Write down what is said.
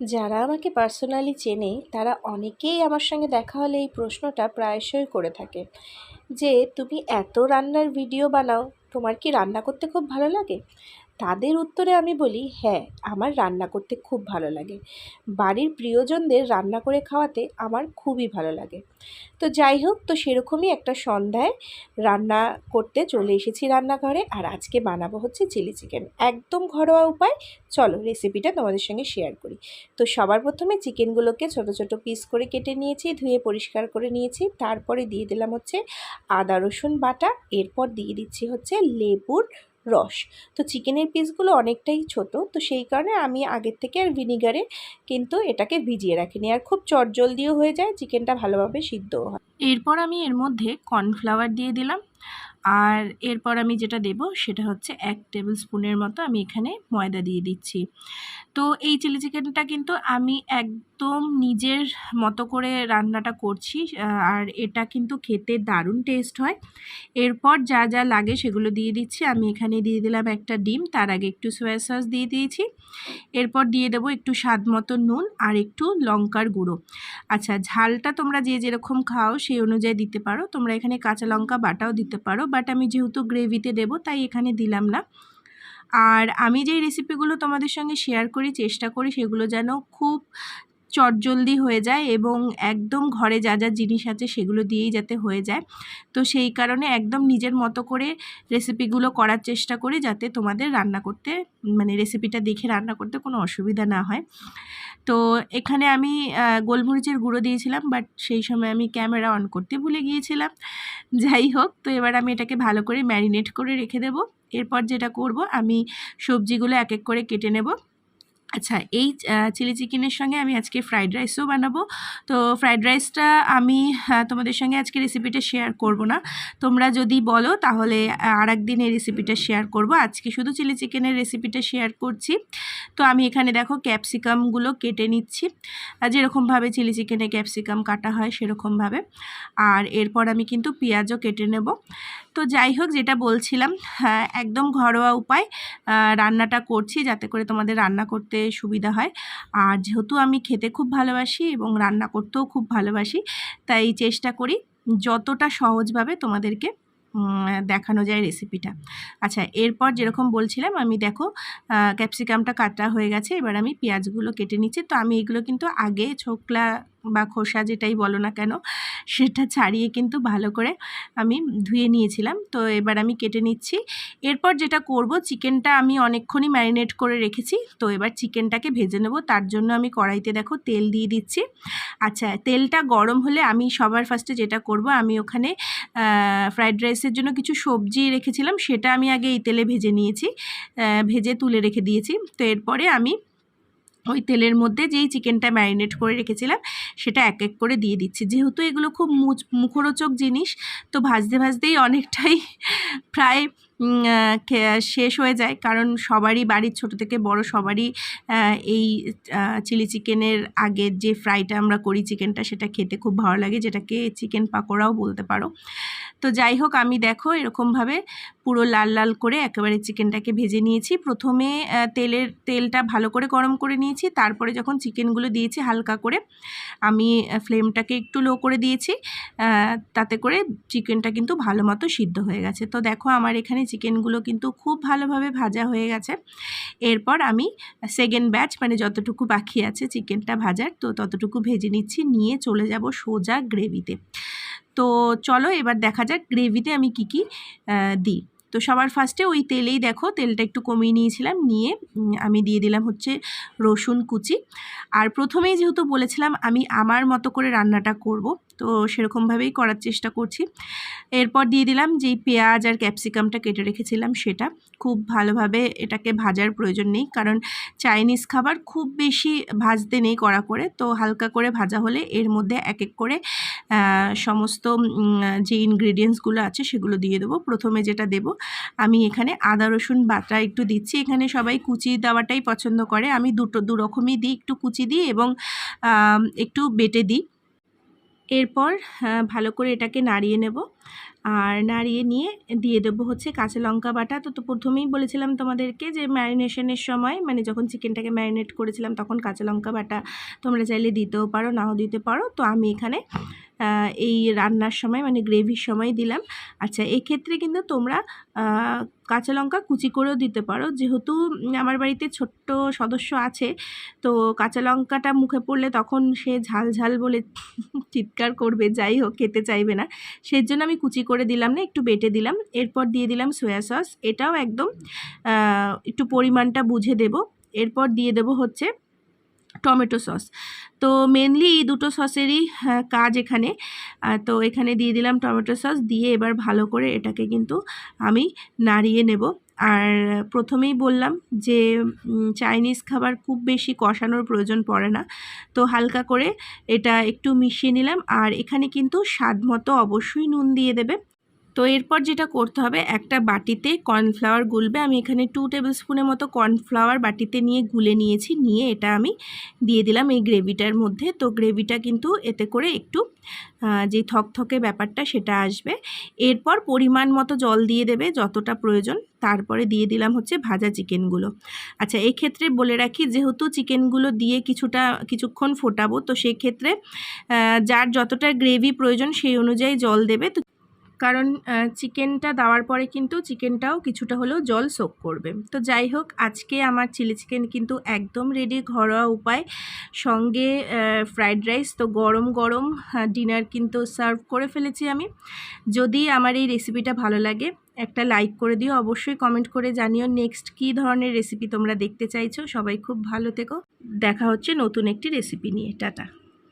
যারা আমাকে পার্সোনালি চেনে, তারা অনেকেই আমার সঙ্গে দেখা হলে এই প্রশ্নটা প্রায়শই করে থাকে। যে, তুমি এত রান্নার ভিডিও বানাও, তোমার কি রান্না করতে খুব ভালো লাগে? তাদের উত্তরে আমি বলি হ্যাঁ আমার রান্না করতে খুব ভালো লাগে। বাড়ির প্রিয়জনদের রান্না করে খাওয়াতে আমার খুবই ভালো লাগে। তো যাই হোক, তো সেরকমই একটা সন্ধ্যায় রান্না করতে চলে এসেছি রান্নাঘরে আর আজকে বানাবো হচ্ছে চিলি চিকেন। একদম ঘরোয়া উপায়। চলো রেসিপিটা তোমাদের সঙ্গে শেয়ার করি। তো সবার প্রথমে চিকেনগুলোকে ছোট ছোট পিস করে কেটে নিয়েছি, ধুয়ে পরিষ্কার করে নিয়েছি। তারপরে দিয়ে দিলাম হচ্ছে আদা, রসুন বাটা। এরপর দিয়ে দিচ্ছি হচ্ছে লেবুর রস। তো চিকেনের পিসগুলো অনেকটাই ছোট, তো সেই কারণে আমি আগের থেকে আর ভিনিগারে কিন্তু এটাকে ভিজিয়ে রাখিনি। আর খুব চটজলদিও হয়ে যায়, চিকেনটা ভালোভাবে সিদ্ধও হয়। এরপর আমি এর মধ্যে কর্নফ্লাওয়ার দিয়ে দিলাম। আর এরপর আমি যেটা দেব সেটা হচ্ছে এক টেবিল স্পুনের মতো আমি এখানে ময়দা দিয়ে দিচ্ছি। তো এই চিলি চিকেনটা কিন্তু আমি একদম নিজের মতো করে রান্নাটা করছি আর এটা কিন্তু খেতে দারুণ টেস্ট হয়। এরপর যা যা লাগে সেগুলো দিয়ে দিচ্ছি। আমি এখানে দিয়ে দিলাম একটা ডিম, তার আগে একটু সোয়া সস দিয়ে দিয়েছি। এরপর দিয়ে দেবো একটু স্বাদ মতো নুন আর একটু লঙ্কার গুঁড়ো। আচ্ছা ঝালটা তোমরা যে যেরকম খাও সেই অনুযায়ী দিতে পারো। তোমরা এখানে কাঁচা লঙ্কা বাটাও দিতে পারো, বাট আমি যেহেতু গ্রেভিতে দেবো তাই এখানে দিলাম না। আর আমি যেই রেসিপিগুলো তোমাদের সঙ্গে শেয়ার করি, চেষ্টা করি, সেগুলো যেন খুব চটজলদি হয়ে যায় এবং একদম ঘরে যা যা জিনিস আছে সেগুলো দিয়েই যাতে হয়ে যায়। তো সেই কারণে একদম নিজের মতো করে রেসিপিগুলো করার চেষ্টা করি যাতে তোমাদের রান্না করতে মানে রেসিপিটা দেখে রান্না করতে কোনো অসুবিধা না হয়। তো এখানে আমি গোলমরিচের গুঁড়ো দিয়েছিলাম বাট সেই সময় আমি ক্যামেরা অন করতে ভুলে গিয়েছিলাম। যাই হোক, তো এবার আমি এটাকে ভালো করে ম্যারিনেট করে রেখে দেবো। এরপর যেটা করব আমি সবজিগুলো এক এক করে কেটে নেব। আচ্ছা এই চিলি চিকেনের সঙ্গে আমি আজকে ফ্রাইড রাইসও বানাবো। তো ফ্রাইড রাইসটা আমি তোমাদের সঙ্গে আজকে রেসিপিটা শেয়ার করব না। তোমরা যদি বলো তাহলে আর একদিন এই রেসিপিটা শেয়ার করব। আজকে শুধু চিলি চিকেনের রেসিপিটা শেয়ার করছি। তো আমি এখানে দেখো ক্যাপসিকামগুলো কেটে নিচ্ছি। যেরকমভাবে চিলি চিকেনে ক্যাপসিকাম কাটা হয় সেরকমভাবে। আর এরপর আমি কিন্তু পেঁয়াজও কেটে নেব। তো যাই হোক যেটা বলছিলাম হ্যাঁ, একদম ঘরোয়া উপায় রান্নাটা করছি যাতে করে তোমাদের রান্না করতে সুবিধা হয়। আর যেহেতু আমি খেতে খুব ভালোবাসি এবং রান্না করতেও খুব ভালোবাসি, তাই চেষ্টা করি যতটা সহজভাবে তোমাদেরকে দেখানো যায় রেসিপিটা আচ্ছা এরপর যেরকম বলছিলাম, আমি দেখো ক্যাপসিকামটা কাটা হয়ে গেছে, এবার আমি পেঁয়াজগুলো কেটে নিচ্ছি। তো আমি এগুলো কিন্তু আগে ছোকলা বা খোসা যেটাই বলো না কেন, সেটা ছাড়িয়ে কিন্তু ভালো করে আমি ধুয়ে নিয়েছিলাম। তো এবার আমি কেটে নিচ্ছি। এরপর যেটা করব, চিকেনটা আমি অনেকক্ষণই ম্যারিনেট করে রেখেছি। তো এবার চিকেনটাকে ভেজে নেব। তার জন্য আমি কড়াইতে দেখো তেল দিয়ে দিচ্ছি। আচ্ছা তেলটা গরম হলে আমি সবার ফার্স্টে যেটা করব, আমি ওখানে ফ্রাইড রাইসের জন্য কিছু সবজি রেখেছিলাম, সেটা আমি আগে এই তেলে ভেজে নিয়েছি। ভেজে তুলে রেখে দিয়েছি। তো এরপরে আমি ওই তেলের মধ্যে যেই চিকেনটা ম্যারিনেট করে রেখেছিলাম সেটা এক এক করে দিয়ে দিচ্ছি। যেহেতু এগুলো খুব মুখরোচক জিনিস, তো ভাজতে ভাজতেই অনেকটাই প্রায় শেষ হয়ে যায়। কারণ সবারই বাড়ির ছোট থেকে বড় সবারই এই চিলি চিকেনের আগের যে ফ্রাইটা আমরা করি চিকেনটা, সেটা খেতে খুব ভালো লাগে, যেটাকে চিকেন পাকোড়াও বলতে পারো। তো যাই হোক, আমি দেখো এরকমভাবে পুরো লাল লাল করে একেবারে চিকেনটাকে ভেজে নিয়েছি। প্রথমে তেলের, তেলটা ভালো করে গরম করে নিয়েছি। তারপরে যখন চিকেনগুলো দিয়েছি হালকা করে, আমি ফ্লেমটাকে একটু লো করে দিয়েছি তাতে করে চিকেনটা কিন্তু ভালো মতো সিদ্ধ হয়ে গেছে। তো দেখো, আমার এখানে চিকেনগুলো কিন্তু খুব ভালোভাবে ভাজা হয়ে গেছে। এরপর আমি সেকেন্ড ব্যাচ মানে যতটুকু বাকি আছে চিকেনটা ভাজার, তো ততটুকু ভেজে নিচ্ছি। নিয়ে চলে যাব সোজা গ্রেভিতে। তো চলো, এবার দেখা যাক গ্রেভিতে আমি কি কি দিই। তো সবার ফার্স্টে ওই তেলেই দেখো তেলটা একটু কমিয়ে নিয়েছিলাম, নিয়ে আমি দিয়ে দিলাম হচ্ছে রসুন কুচি। আর প্রথমেই যেহেতু বলেছিলাম আমি আমার মতো করে রান্নাটা করব তো সেরকমভাবেই করার চেষ্টা করছি। এরপর দিয়ে দিলাম যেই পেঁয়াজ আর ক্যাপসিকামটা কেটে রেখেছিলাম সেটা। খুব ভালোভাবে এটাকে ভাজার প্রয়োজন নেই, কারণ চাইনিজ খাবার খুব বেশি ভাজতে নেই কড়া করে। তো হালকা করে ভাজা হলে এর মধ্যে এক এক করে সমস্ত যে ইনগ্রেডিয়েন্টসগুলো আছে সেগুলো দিয়ে দেবো। প্রথমে যেটা দেব, আমি এখানে আদা, রসুন বাটা একটু দিচ্ছি। এখানে সবাই কুচি দেওয়াটাই পছন্দ করে। আমি দুটো দু রকমই দিই, একটু কুচি দিই এবং একটু বেটে দিই। এরপর ভালো করে এটাকে নাড়িয়ে নেব। আর নাড়িয়ে নিয়ে দিয়ে দেবো হচ্ছে কাঁচা লঙ্কা বাটা। তো তো প্রথমেই বলেছিলাম তোমাদেরকে যে ম্যারিনেশনের সময় মানে যখন চিকেনটাকে ম্যারিনেট করেছিলাম, তখন কাঁচা লঙ্কা বাটা তোমরা চাইলে দিতেও পারো, নাও দিতে পারো। তো আমি এখানে এই রান্নার সময় মানে গ্রেভির সময় দিলাম। আচ্ছা এক্ষেত্রে কিন্তু তোমরা কাঁচা লঙ্কা কুচি করেও দিতে পারো। যেহেতু আমার বাড়িতে ছোট্ট সদস্য আছে, তো কাঁচা লঙ্কাটা মুখে পড়লে তখন সে ঝাল ঝাল বলে চিৎকার করবে, যাই হোক, খেতে চাইবে না। সেই জন্য আমি কুচি করে দিলাম না, একটু বেটে দিলাম। এরপর দিয়ে দিলাম সয়া সস। এটাও একদম একটু পরিমাণটা বুঝে দেব। এরপর দিয়ে দেব হচ্ছে টমেটো সস। তো মেনলি এই দুটো সসেরই কাজ এখানে। তো এখানে দিয়ে দিলাম টমেটো সস, দিয়ে এবার ভালো করে এটাকে কিন্তু আমি নাড়িয়ে নেব। আর প্রথমেই বললাম যে চাইনিজ খাবার খুব বেশি কষানোর প্রয়োজন পড়ে না। তো হালকা করে এটা একটু মিশিয়ে নিলাম। আর এখানে কিন্তু স্বাদ মতো অবশ্যই নুন দিয়ে দেবে। তো এরপর যেটা করতে হবে, একটা বাটিতে কর্নফ্লাওয়ার গুলবে। আমি এখানে টু টেবিল স্পুনের মতো কর্নফ্লাওয়ার বাটিতে নিয়ে গুলে নিয়েছি, নিয়ে এটা আমি দিয়ে দিলাম এই গ্রেভিটার মধ্যে। তো গ্রেভিটা কিন্তু এতে করে একটু যে থকথকে ব্যাপারটা সেটা আসবে। এরপর পরিমাণ মতো জল দিয়ে দেবে যতটা প্রয়োজন। তারপরে দিয়ে দিলাম হচ্ছে ভাজা চিকেনগুলো। আচ্ছা এক্ষেত্রে বলে রাখি, যেহেতু চিকেনগুলো দিয়ে কিছুটা, কিছুক্ষণ ফোটাবো, তো সেক্ষেত্রে যার যতটা গ্রেভি প্রয়োজন সেই অনুযায়ী জল দেবে। তো কারণ চিকেনটা দেওয়ার পরে কিন্তু চিকেনটাও কিছুটা হলেও জল সোক করবে। তো যাই হোক, আজকে আমার চিলি চিকেন কিন্তু একদম রেডি ঘরোয়া উপায়। সঙ্গে ফ্রাইড রাইস তো গরম গরম ডিনার কিন্তু সার্ভ করে ফেলেছি আমি। যদি আমার এই রেসিপিটা ভালো লাগে, একটা লাইক করে দিও। অবশ্যই কমেন্ট করে জানিও নেক্সট কী ধরনের রেসিপি তোমরা দেখতে চাইছো। সবাই খুব ভালো থেকো। দেখা হচ্ছে নতুন একটি রেসিপি নিয়ে। টাটা।